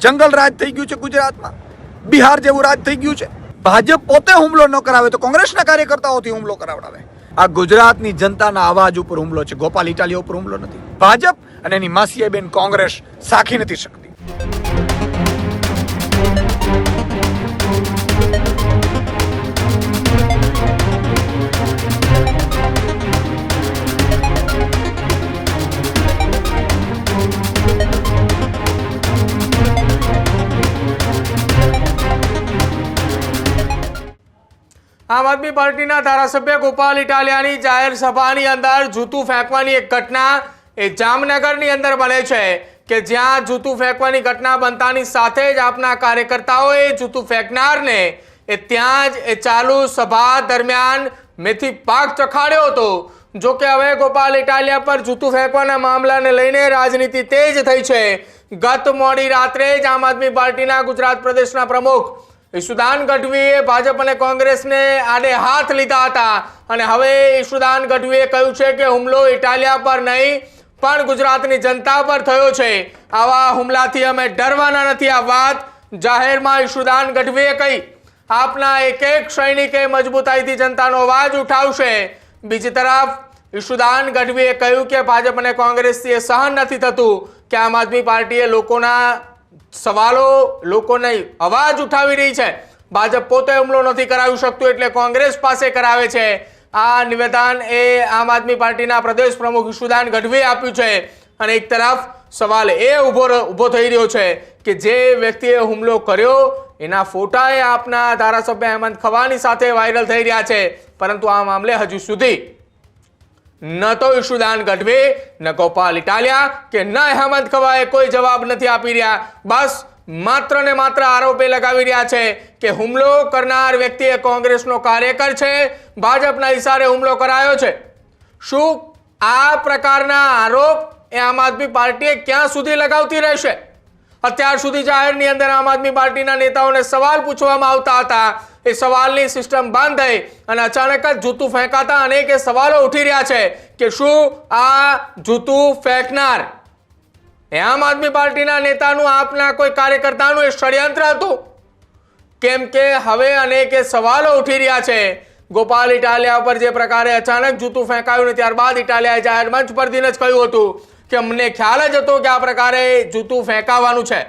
જંગલ રાજ થઈ ગયું છે ગુજરાતમાં. બિહાર જેવું રાજ થઈ ગયું છે. ભાજપ પોતે હુમલો ન કરાવે તો કોંગ્રેસના કાર્યકર્તાઓથી હુમલો કરાવડાવે. આ ગુજરાતની જનતાના અવાજ ઉપર હુમલો છે. ગોપાલ ઇટાલિયા ઉપર હુમલો નથી. ભાજપ અને એની માસીયાબેન કોંગ્રેસ સાખી નથી શકતી. આમ આદમી પાર્ટીના ધારાસભ્ય ગોપાલ ઇટાલિયાની જાહેર સભાની અંદર જૂતું ફેંકવાની એક ઘટના એ જામનગરની અંદર બને છે કે જ્યાં જૂતું ફેંકવાની ઘટના બનતાની સાથે જ આપના કાર્યકર્તાઓએ જૂતું ફેંકનારને એ ત્યાં જ એ ચાલુ સભા દરમિયાન મેથી પાક ચખાડ્યો હતો. જો કે હવે ગોપાલ ઇટાલિયા પર જૂતું ફેંકવાના મામલાને લઈને રાજનીતિ તેજ થઈ છે. ગત મોડી રાત્રે જ આમ આદમી પાર્ટીના ગુજરાત પ્રદેશના પ્રમુખ ઈશુદાન ગઢવીએ ભાજપ અને કોંગ્રેસને આડે હાથ લીધા હતા. અને હવે ઈશુદાન ગઢવીએ કહ્યું છે કે હુમલો ઇટાલિયા પર નહીં, પણ ગુજરાતની જનતા પર થયો છે. આવા હુમલાથી અમે ડરવાના નથી. આ વાત જાહેરમાં ઈશુદાન ગઢવીએ કહી. આપના એક એક સૈનિકે મજબૂતાઈથી જનતાનો અવાજ ઉઠાવશે. બીજી તરફ, ઈશુદાન ગઢવીએ કહ્યું કે ભાજપ અને કોંગ્રેસથી એ સહન નથી થતું કે આમ આદમી પાર્ટીએ લોકોના સવાલો લોકોને અવાજ ઉઠાવી રહી છે. ભાજપ પોતે હુમલો નથી કરાવી શકતું એટલે કોંગ્રેસ પાસે કરાવે છે. આ નિવેદન એ આમ આદમી પાર્ટીના પ્રદેશ પ્રમુખ ઈશુદાન ગઢવીએ આપ્યું છે. અને એક તરફ સવાલ એ ઊભો ઊભો થઈ રહ્યો છે કે જે વ્યક્તિએ હુમલો કર્યો એના ફોટા એ આપના ધારાસભ્ય હેમંત ખવાની સાથે વાયરલ થઈ રહ્યા છે. પરંતુ આ મામલે હજુ સુધી ન તો ઈશુદાન ગઢવી, ન ગોપાલ ઇટાલિયા કે ન હેમંત ખવાએ કોઈ જવાબ નથી આપી રહ્યા. બસ માત્ર ને માત્ર આરોપે લગાવી રહ્યા છે કે હુમલો કરનાર વ્યક્તિ એ કોંગ્રેસનો કાર્યકર છે, ભાજપના ઇશારે હુમલો કરાયો છે. શું આ પ્રકારના આરોપ એ આમ આદમી પાર્ટીએ ક્યાં સુધી લગાવતી રહેશે? અત્યાર સુધી જાહેરની અંદર આમ આદમી પાર્ટીના નેતાઓને સવાલ પૂછવામાં આવતા હતા. એ સવાલની સિસ્ટમ બંધ થઈ અને અચાનક જ જૂતું ફેંકાતા અનેક સવાલો ઉઠી રહ્યા છે કે શું આ જૂતું ફેંકનાર? એ આમ આદમી પાર્ટીના નેતાનું આપના કોઈ કાર્યકર્તાનું એ ષડયંત્ર હતું? કેમ કે હવે અનેક સવાલો ઉઠી રહ્યા છે. ગોપાલ ઇટાલિયા પર જે પ્રકારે અચાનક જૂતું ફેંકાયું ને ત્યારબાદ ઇટાલિયાએ જાહેર મંચ પરથી જ કહ્યું હતું કે અમને ખ્યાલ જ હતો કે આ પ્રકારે જૂતું ફેંકાવાનું છે.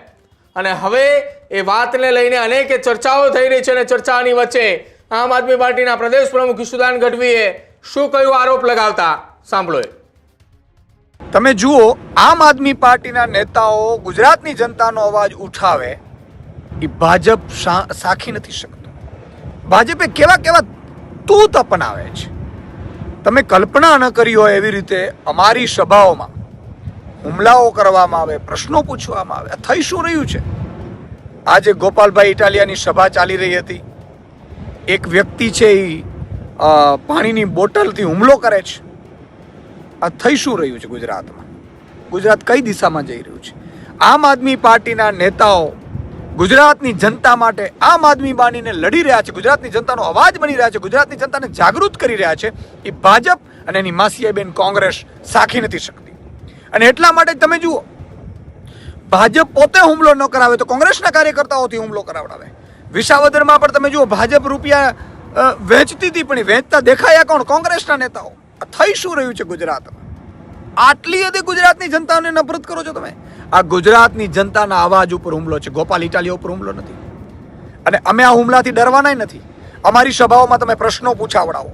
અને હવે એ વાતને લઈને અનેક ચર્ચાઓ થઈ રહી છે અને ચર્ચાની વચ્ચે આમ આદમી પાર્ટીના પ્રદેશ પ્રમુખ ઈશુદાન ગઢવીએ શું કયો આરોપ લગાવતા? સાંભળો તમે જુઓ, આમ આદમી પાર્ટીના નેતાઓ ગુજરાતની જનતાનો અવાજ ઉઠાવે એ ભાજપ સાખી નથી શકતો. ભાજપે કેવા કેવા તૂત અપનાવે છે. તમે કલ્પના ન કરી હોય એવી રીતે અમારી સભાઓમાં હુમલાઓ કરવામાં આવે, પ્રશ્નો પૂછવામાં આવે, આ થઈ શું રહ્યું છે? આજે ગોપાલભાઈ ઇટાલિયાની સભા ચાલી રહી હતી. એક વ્યક્તિ છે એ પાણીની બોટલથી હુમલો કરે છે. આ થઈ શું રહ્યું છે ગુજરાતમાં? ગુજરાત કઈ દિશામાં જઈ રહ્યું છે? આમ આદમી પાર્ટીના નેતાઓ ગુજરાતની જનતા માટે આમ આદમી બાણીને લડી રહ્યા છે. ગુજરાતની જનતાનો અવાજ બની રહ્યા છે. ગુજરાતની જનતાને જાગૃત કરી રહ્યા છે. એ ભાજપ અને એની માસીયાબેન કોંગ્રેસ સાખી નથી શકતી. અને એટલા માટે તમે જુઓ, ભાજપ પોતે હુમલો ન કરાવે તો કોંગ્રેસના કાર્યકર્તાઓથી હુમલો કરાવડાવે. વિસાવદરમાં પણ તમે જુઓ, ભાજપ રૂપિયા વેચતી હતી પણ એ વહેંચતા દેખાયા કોણ? કોંગ્રેસના નેતાઓ. થઈ શું રહ્યું છે ગુજરાતમાં? આટલી હદે ગુજરાતની જનતાને નફરત કરો છો તમે? આ ગુજરાતની જનતાના અવાજ ઉપર હુમલો છે. ગોપાલ ઇટાલિયા ઉપર હુમલો નથી. અને અમે આ હુમલાથી ડરવાના નથી. અમારી સભાઓમાં તમે પ્રશ્નો પૂછાવડાવો.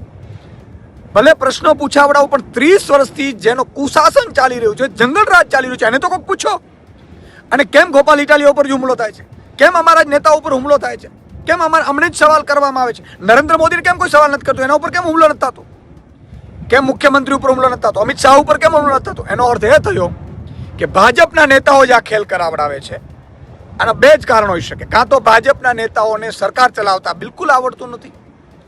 ભલે પ્રશ્નો પૂછાવડાવો, પણ ત્રીસ વર્ષથી જેનો કુશાસન ચાલી રહ્યું છે, જંગલ રાજ ચાલી રહ્યું છે, એને તો કોઈક પૂછો. અને કેમ ગોપાલ ઇટાલીઓ ઉપર જ હુમલો થાય છે? કેમ અમારા જ નેતા ઉપર હુમલો થાય છે? કેમ અમારા, અમને જ સવાલ કરવામાં આવે છે? નરેન્દ્ર મોદીને કેમ કોઈ સવાલ નથી કરતો? એના ઉપર કેમ હુમલો નથી થતો? કેમ મુખ્યમંત્રી ઉપર હુમલો નથી થતો? અમિત શાહ ઉપર કેમ હુમલો નથી થતો? એનો અર્થ એ થયો કે ભાજપના નેતાઓ જ આ ખેલ કરાવડાવે છે. આના બે જ કારણ હોઈ શકે. કાં તો ભાજપના નેતાઓને સરકાર ચલાવતા બિલકુલ આવડતું નથી.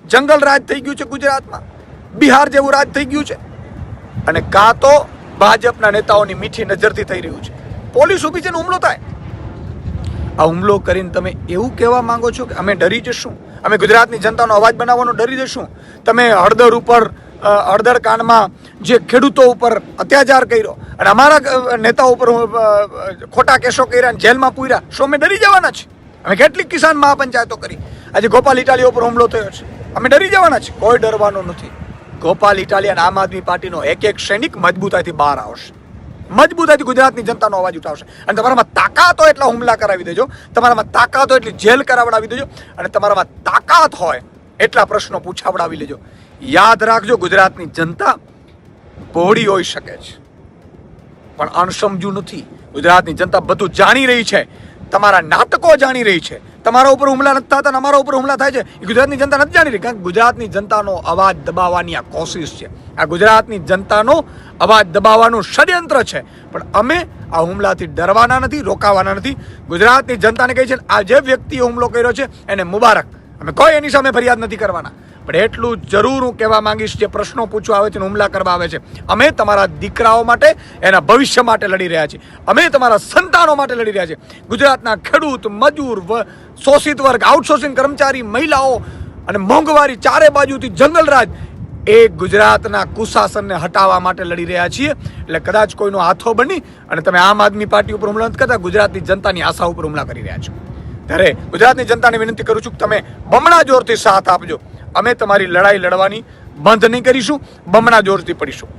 જંગલ રાજ થઈ ગયું છે ગુજરાતમાં. બિહાર જેવું રાજ થઈ ગયું છે. અને કાં તો ભાજપના નેતાઓની મીઠી નજરથી થઈ રહ્યું છે. પોલીસ ઊભી છે ને હુમલો થાય. આ હુમલો કરીને તમે એવું કહેવા માંગો છો કે અમે ડરી જશું. અમે ગુજરાતની જનતાનો અવાજ બનાવવાનો ડરી જશું. તમે હળદર ઉપર હળદર કાંડમાં જે ખેડૂતો ઉપર અત્યાચાર કર્યો અને અમારા નેતાઓ ઉપર ખોટા કેસો કર્યા અને જેલમાં પૂર્યા, શું અમે ડરી જવાના છે અમે કેટલીક કિસાન મહાપંચાયતો કરી. આજે ગોપાલ ઇટાલીઓ ઉપર હુમલો થયો છે. અમે ડરી જવાના છે કોઈ ડરવાનું નથી. ગોપાલ ઇટાલિયન આમ આદમી પાર્ટીનો એક એક સૈનિક મજબૂતાઈથી બહાર આવશે. મજબૂતાઈથી ગુજરાતની જનતાનો અવાજ ઉઠાવશે. અને તમારામાં તાકાત એટલા હુમલા કરાવી દેજો. તમારામાં તાકાત એટલી જેલ કરાવડાવી દેજો. અને તમારામાં તાકાત હોય એટલા પ્રશ્નો પૂછાવડાવી લેજો. યાદ રાખજો, ગુજરાતની જનતા પહોળી હોઈ શકે છે. પણ અણસમજુ નથી. ગુજરાતની જનતા બધું જાણી રહી છે. તમારા નાટકો જાણી રહી છે. તમારા ઉપર હુમલા નથી થતા તમારા ઉપર હુમલા થાય છે. એ ગુજરાતની જનતા નથી જાણી રહી કારણ કે ગુજરાતની જનતાનો અવાજ દબાવવાની આ કોશિશ છે. આ ગુજરાતની જનતાનો અવાજ દબાવવાનું ષડયંત્ર છે. પણ અમે આ હુમલાથી ડરવાના નથી, રોકાવાના નથી. ગુજરાતની જનતાને કહે છે આ જે વ્યક્તિએ હુમલો કર્યો છે એને મુબારક. અમે કોઈ એની સામે ફરિયાદ નથી કરવાના. પણ એટલું જરૂર હું કહેવા માંગીશ, જે પ્રશ્નો પૂછવા આવે છે હુમલા કરવા આવે છે, અમે તમારા દીકરાઓ માટે એના ભવિષ્ય માટે લડી રહ્યા છીએ. અમે તમારા સંતાનો માટે લડી રહ્યા છીએ. ગુજરાતના ખેડૂત, મજૂર શોષિત વર્ગ આઉટસોર્સિંગ કર્મચારી, મહિલાઓ અને મોંઘવારી ચારે બાજુથી જંગલરાજ એ ગુજરાતના કુશાસનને હટાવવા માટે લડી રહ્યા છીએ. એટલે કદાચ કોઈનો હાથો બની અને તમે આમ આદમી પાર્ટી ઉપર હુમલા નથી કરતા, ગુજરાતની જનતાની આશા ઉપર હુમલા કરી રહ્યા છો. ત્યારે ગુજરાતની જનતાને વિનંતી કરું છું કે તમે બમણા જોરથી સાથ આપજો. અમે તમારી લડાઈ લડવાની બંધ નહીં કરીશું, બમણા જોરથી પડીશું.